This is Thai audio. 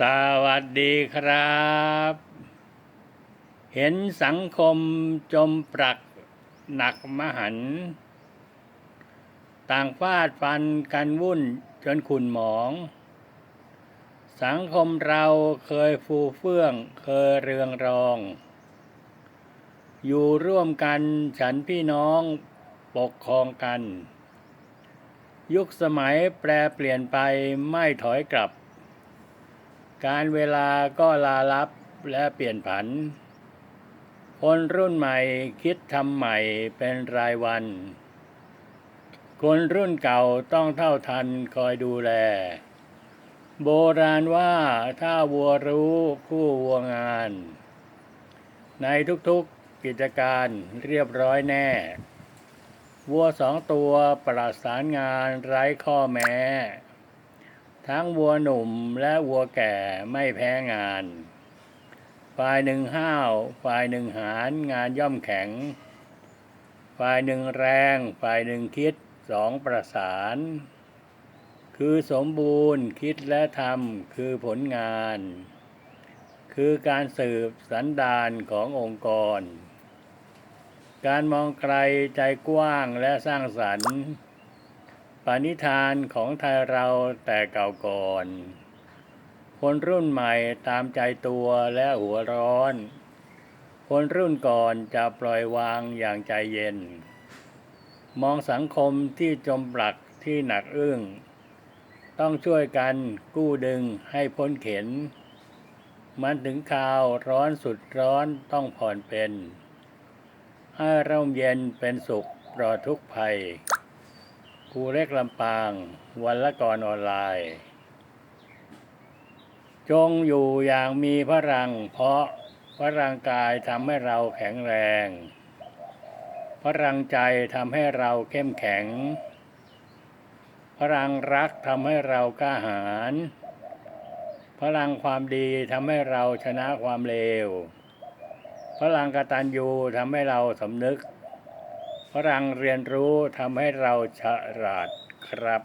สวัสดีครับ เห็นสังคมจมปรักหนักมหัน ต่างฟาดฟันกันวุ่นจนขุนหมอง สังคมเราเคยฟูเฟื่องเคยเรืองรอง อยู่ร่วมกันฉันพี่น้องปกครองกัน ยุคสมัยแปรเปลี่ยนไปไม่ถอยกลับ การเวลาก็ลาลับและเปลี่ยนผัน คนรุ่นใหม่คิดทำใหม่เป็นรายวัน คนรุ่นเก่าต้องเท่าทันคอยดูแล โบราณว่าถ้าวัวรู้คู่วัวงาน ในทุกๆกิจการเรียบร้อยแน่ วัวสองตัวประสานงานไร้ข้อแม้ ทั้งวัวหนุ่มและวัวแก่ไม่แพ้งาน ฝ่ายหนึ่งห้าว ฝ่ายหนึ่งหารงานย่อมแข็ง ฝ่ายหนึ่งแรง ฝ่ายหนึ่งคิดสองประสาน คือสมบูรณ์คิดและทำคือผลงาน คือการสืบสันดานขององค์กร การมองไกลใจกว้างและสร้างสรรค์ ปณิธานของไทยเราแต่เก่าก่อน คนรุ่นใหม่ตามใจตัวและหัวร้อน คนรุ่นก่อนจะปล่อยวางอย่างใจเย็น มองสังคมที่จมปลักที่หนักอึ้ง ต้องช่วยกันกู้ดึงให้พ้นเข็น มันถึงข่าวร้อนสุดร้อนต้องผ่อนเป็น ให้ร่มเย็นเป็นสุขปลอดทุกภัย ครูเล็กลำปาง วันละก่อนออนไลน์ จงอยู่อย่างมีพลัง เพราะพลังกายทำให้เราแข็งแรงพลังใจทำให้เราเข้มแข็ง พลังรักทำให้เรากล้าหาญ พลังความดีทำให้เราชนะความเลว พลังกตัญญูทำให้เราสำนึก พลังเรียนรู้ทำให้เราฉลาดครับ